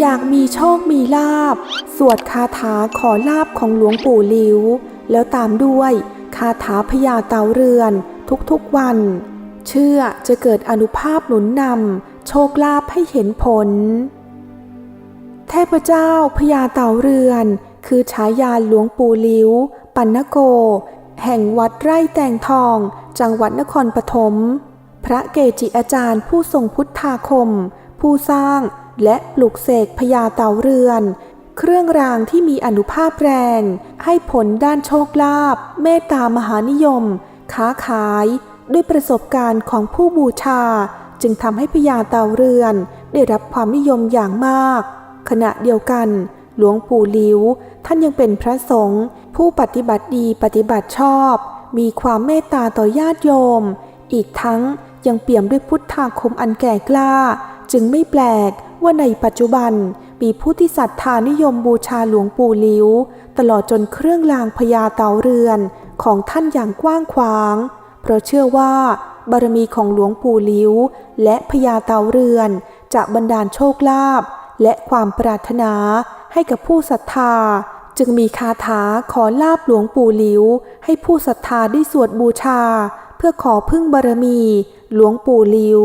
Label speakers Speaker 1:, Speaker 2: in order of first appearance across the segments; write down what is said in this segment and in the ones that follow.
Speaker 1: อยากมีโชคมีลาบ สวดคาถาขอลาบของหลวงปู่หลิว แล้วตามด้วยคาถาพญาเต่าเรือน ทุกๆวัน เชื่อจะเกิดอนุภาพหนุนนำโชคลาภให้เห็นผล เทพเจ้าพญาเต่าเรือน คือฉายาหลวงปู่ลิ้ว ปันนโก แห่งวัดไร่แตงทอง จังหวัดนครปฐม พระเกจิอาจารย์ผู้ทรงพุทธาคม ผู้สร้างและปลุกเสกพญาเต่าเรือน เครื่องรางที่มีอนุภาพแรง ให้ผลด้านโชคลาภเมตตามหานิยม ค้าขาย ด้วยประสบการณ์ของผู้บูชา จึงทำให้พญาเต่าเรือน ได้รับความนิยมอย่างมาก ขณะเดียวกัน หลวงปู่หลิวท่านยังเป็นพระสงฆ์ผู้ปฏิบัติดีปฏิบัติชอบ มีความเมตตาต่อญาติโยม อีกทั้งยังเปี่ยมด้วยพุทธาคมอันแก่กล้า จึงไม่แปลกว่าในปัจจุบันมีผู้ที่ศรัทธานิยมบูชาหลวงปู่หลิวตลอดจนเครื่องรางพญาเต่าเรือนของท่านอย่างกว้างขวาง เพราะเชื่อว่า บารมีของหลวงปู่หลิวและพญาเต่าเรือน จะบันดาลโชคลาภและความปรารถนา ให้กับผู้ศรัทธา จึงมีคาถาขอลาบหลวงปู่หลิว ให้ผู้ศรัทธาได้สวดบูชา เพื่อขอพึ่งบารมี หลวงปู่หลิว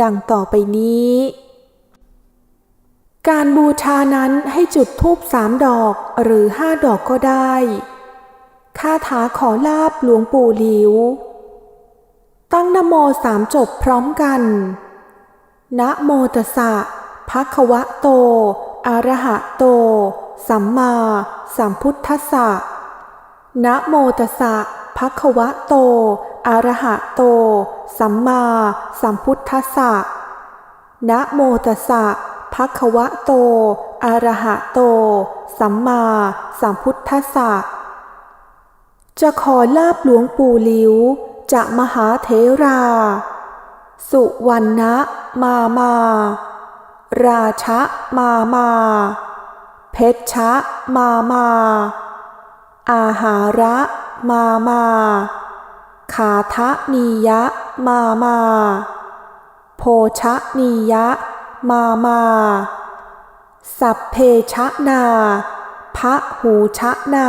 Speaker 1: ดังต่อไปนี้ การบูชานั้นให้จุดธูปสามดอกหรือห้าดอกก็ได้คาถาขอลาบหลวงปู่หลิว ตั้งนโมสามจบพร้อมกัน นะโมตัสสะภะคะวะโต อะระหะโต สัมมาสัมพุทธัสสะ นะโมตัสสะภะคะวะโต อะระหะโต สัมมาสัมพุทธัสสะ นะโมตัสสะภะคะวะโต อะระหะโต สัมมาสัมพุทธัสสะ จะขอลาบหลวงปู่หลิว จะมหาเถรา สุวรรณะมามา ราชะมามา เพชชะมามา อาหาระมามาขาทะนียะมามา โพชะนียะมามา สัพเพชะนาพระหูชะนา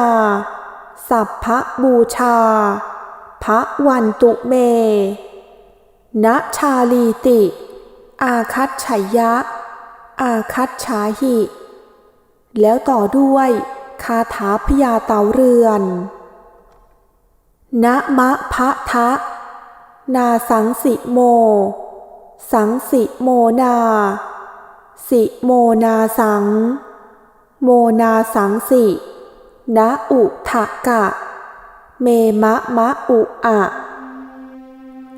Speaker 1: สัพพะบูชา พระวันตุเมณชาลีติ อาคัตชัยยะ อาคัตฉาหิ แล้วต่อด้วยคาถาพยาเต่าเรือน นะมะพะทะ นาสังสิโม สังสิโมนา สิโมนาสัง โมนาสังสินะอุทะกะ เมมะมะอุอะ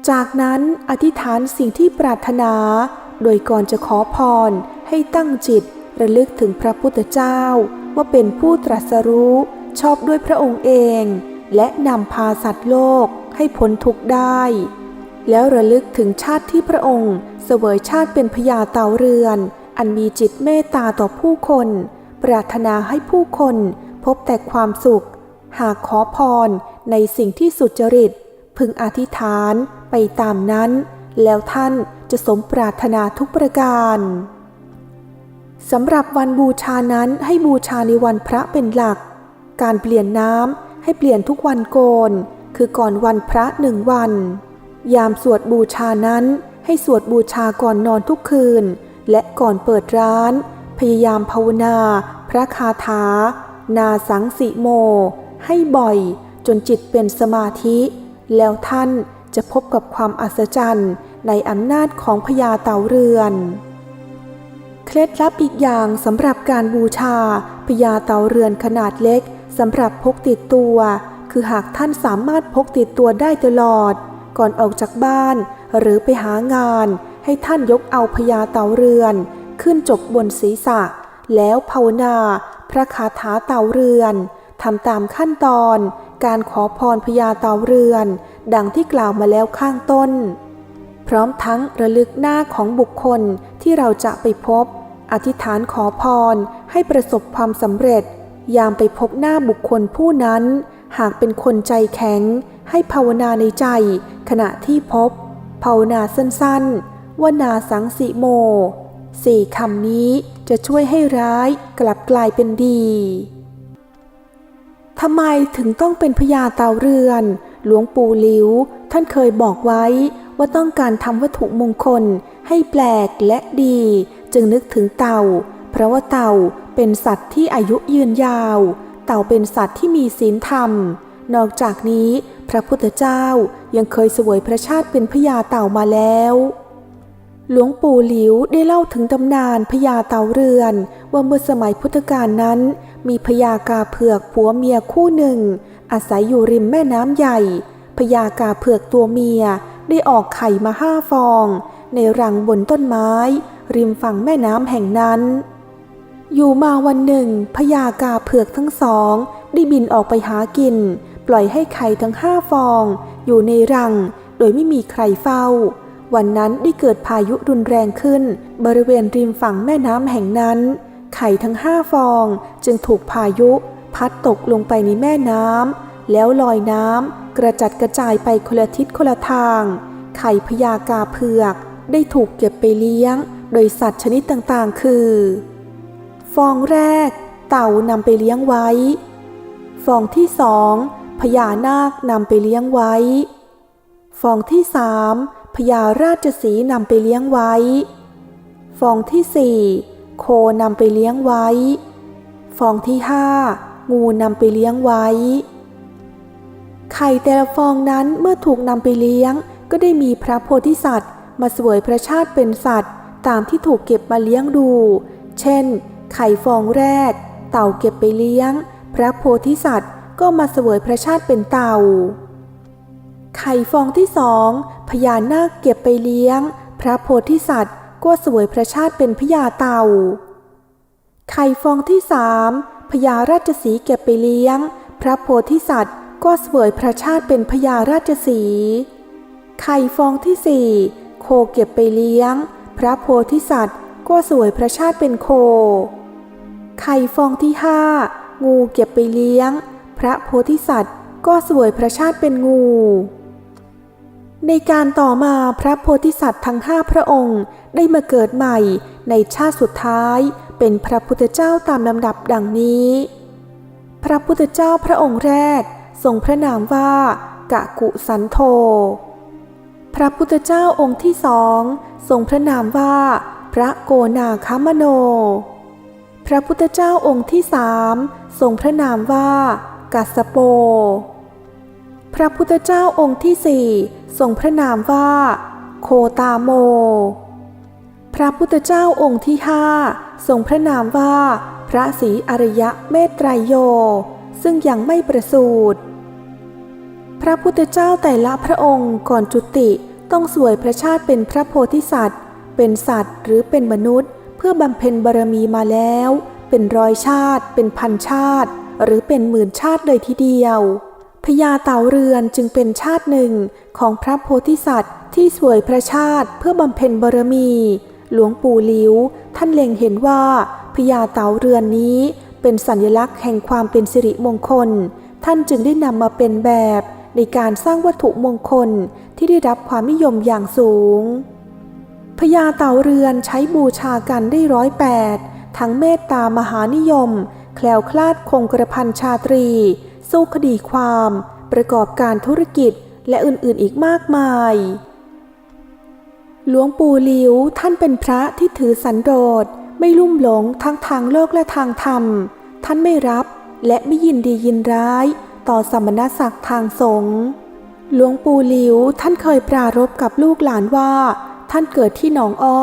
Speaker 1: จากนั้นอธิษฐานสิ่งที่ปรารถนา โดยก่อนจะขอพร ให้ตั้งจิตระลึกถึงพระพุทธเจ้า ว่าเป็นผู้ตรัสรู้ชอบด้วยพระองค์เอง และนำพาสัตว์โลกให้พ้นทุกข์ได้ แล้วระลึกถึงชาติที่พระองค์เสวยชาติเป็นพญาเต่าเรือน อันมีจิตเมตตาต่อผู้คน ปรารถนาให้ผู้คนพบแต่ความสุข หากขอพรในสิ่งที่สุจริต พึงอธิษฐานไปตามนั้น แล้วท่านจะสมปรารถนาทุกประการ สำหรับวันบูชานั้นให้บูชาในวันพระเป็นหลัก การเปลี่ยนน้ำให้เปลี่ยนทุกวันโกน คือก่อนวันพระหนึ่งวัน ยามสวดบูชานั้นให้สวดบูชาก่อนนอนทุกคืน และก่อนเปิดร้าน พยายามภาวนา พระคาถา นาสังสิโม ให้บ่อยจนจิตเป็นสมาธิ แล้วท่านจะพบกับความอัศจรรย์ในอำนาจของพญาเต่าเรือน ล็ดลับอีกอย่างสำหรับการบูชาพญาเต่าเรือนขนาดเล็กสำหรับพกติดตัว คือหากท่านสามารถพกติดตัวได้ตลอด ก่อนออกจากบ้าน หรือไปหางาน ให้ท่านยกเอาพญาเต่าเรือน ขึ้นจบบนศีรษะ แล้วภาวนา พระคาถาเต่าเรือนทำตามขั้นตอนการขอพรพญาเต่าเรือน ดังที่กล่าวมาแล้วข้างต้น พร้อมทั้งระลึกหน้าของบุคคลที่เราจะไปพบ อธิษฐานขอพรให้ประสบความสำเร็จ ยามไปพบหน้าบุคคลผู้นั้น หากเป็นคนใจแข็ง ให้ภาวนาในใจ ขณะที่พบ ภาวนาสั้นๆว่านาสังสิโม สี่คำนี้จะช่วยให้ร้ายกลับกลายเป็นดีทำไมถึงต้องเป็นพญาเต่าเรือน หลวงปู่หลิว ท่านเคยบอกไว้ว่าต้องการทำวัตถุมงคลให้แปลกและดี จึงนึกถึงเต่า เพราะว่าเต่าเป็นสัตว์ที่อายุยืนยาว เต่าเป็นสัตว์ที่มีศีลธรรม นอกจากนี้พระพุทธเจ้ายังเคยเสวยพระชาติเป็นพญาเต่ามาแล้ว หลวงปู่หลิวได้เล่าถึงตำนานพญาเต่าเรือน ว่าเมื่อสมัยพุทธกาลนั้น มีพญากาเผือกผัวเมียคู่หนึ่ง อาศัยอยู่ริมแม่น้ำใหญ่พญากาเผือกตัวเมียได้ออกไข่มาห้าฟอง ในรังบนต้นไม้ ริมฝั่งแม่น้ำแห่งนั้น อยู่มาวันหนึ่งพญากาเผือกทั้งสองได้บินออกไปหากิน ปล่อยให้ไข่ทั้งห้าฟอง อยู่ในรัง โดยไม่มีใครเฝ้า วันนั้นได้เกิดพายุรุนแรงขึ้น บริเวณริมฝั่งแม่น้ำแห่งนั้น ไข่ทั้งห้าฟองจึงถูกพายุ พัดตกลงไปในแม่น้ำแล้วลอยน้ำกระจัดกระจายไปคนละทิศคนละทาง ไข่พญากาเผือกได้ถูกเก็บไปเลี้ยง โดยสัตว์ชนิดต่างๆ คือ ฟองแรก เต่านำไปเลี้ยงไว้ ฟองที่สองพญานาคนำไปเลี้ยงไว้ ฟองที่สามพญาราชสีนำไปเลี้ยงไว้ ฟองที่สี่โคนำไปเลี้ยงไว้ ฟองที่ห้างูนำไปเลี้ยงไว้ ไข่แต่ละฟองนั้นเมื่อถูกนำไปเลี้ยง ก็ได้มีพระโพธิสัตว์ มาสวยพระชาติเป็นสัตว์ ตามที่ถูกเก็บมาเลี้ยงดู เช่น ไข่ฟองแรก เต่าเก็บไปเลี้ยง พระโพธิสัตว์ก็มาเสวยพระชาติเป็นเต่า ไข่ฟองที่สองพญานาคเก็บไปเลี้ยง พระโพธิสัตว์ก็เสวยพระชาติเป็นพญาเต่า ไข่ฟองที่สามพญาราชสีเก็บไปเลี้ยง พระโพธิสัตว์ก็เสวยพระชาติเป็นพญาราชสี ไข่ฟองที่สี่โคเก็บไปเลี้ยง พระโพธิสัตว์ก็สวยพระชาติเป็นโค ไข่ฟองที่ห้างูเก็บไปเลี้ยง พระโพธิสัตว์ก็สวยพระชาติเป็นงู ในการต่อมาพระโพธิสัตว์ทั้งห้าพระองค์ได้มาเกิดใหม่ในชาติสุดท้ายเป็นพระพุทธเจ้าตามลำดับดังนี้ พระพุทธเจ้าพระองค์แรกทรงพระนามว่ากะกุสันโธ พระพุทธเจ้าองค์ที่สองทรงพระนามว่า พระโกนาคามโน พระพุทธเจ้าองค์ที่สามทรงพระนามว่ากัสโป พระพุทธเจ้าองค์ที่สี่ทรงพระนามว่า โคตาโม พระพุทธเจ้าองค์ที่ห้าทรงพระนามว่า พระศรีอริยะเมตไตรโย ซึ่งยังไม่ประสูติ ระพุทธเจ้าแต่ละพระองค์ก่อนจุติต้องสวยพระชาติเป็นพระโพธิสัตว์ เป็นสัตว์หรือเป็นมนุษย์ เพื่อบำเพ็ญบารมีมาแล้ว เป็นร้อยชาติ เป็นพันชาติ หรือเป็นหมื่นชาติเลยทีเดียวพญาเต่าเรือนจึงเป็นชาติหนึ่งของพระโพธิสัตว์ ที่สวยพระชาติเพื่อบำเพ็ญบารมี หลวงปู่หลิว ท่านเล็งเห็นว่าพญาเต่าเรือนนี้เป็นสัญลักษณ์แห่งความเป็นสิริมงคล ท่านจึงได้นำมาเป็นแบบ ในการสร้างวัตถุมงคลที่ได้รับความนิยมอย่างสูงพญาเต่าเรือนใช้บูชากันได้ร้อยแปดทั้งเมตตามหานิยม แคล้วคลาดคงกระพันชาตรี สู้คดีความ ประกอบการธุรกิจและอื่นๆอีกมากมาย หลวงปู่หลิวท่านเป็นพระที่ถือสันโดษไม่ลุ่มหลงทั้งทางโลกและทางธรรม ท่านไม่รับและไม่ยินดียินร้าย ต่อสมณศักดิ์ทางสงฆ์หลวงปู่หลิวท่านเคยปรารบกับลูกหลานว่า ท่านเกิดที่หนองอ้อ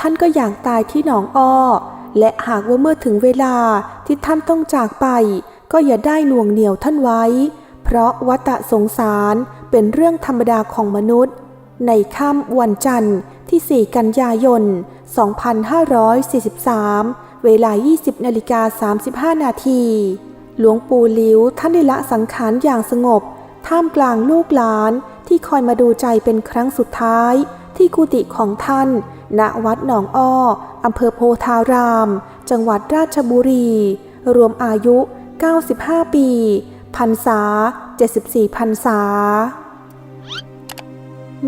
Speaker 1: ท่านก็อยากตายที่หนองอ้อ และหากว่าเมื่อถึงเวลาที่ท่านต้องจากไป ก็อย่าได้หน่วงเหนี่ยวท่านไว้ เพราะวัตสงสารเป็นเรื่องธรรมดาของมนุษย์ ในค่ำวันจันทร์ที่ 4 กันยายน 2543 เวลา 20นาฬิกา35 นาที หลวงปู่หลิวท่านได้ละสังขารอย่างสงบ ท่ามกลางลูกหลานที่คอยมาดูใจเป็นครั้งสุดท้าย ที่กุฏิของท่าน ณวัดหนองอ้ออำเภอโพธาราม จังหวัดราชบุรี รวมอายุ 95 ปีพรรษา 74พรรษา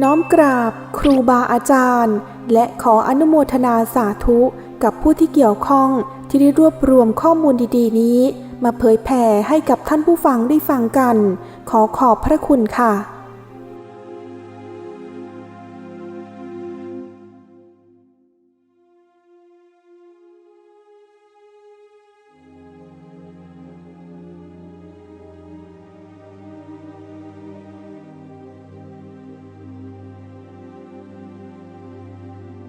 Speaker 1: น้อมกราบครูบาอาจารย์ และขออนุโมทนาสาธุกับผู้ที่เกี่ยวข้องที่ได้รวบรวมข้อมูลดี ๆ นี้ มาเผยแผ่ให้กับท่านผู้ฟังได้ฟังกัน ขอขอบพระคุณค่ะ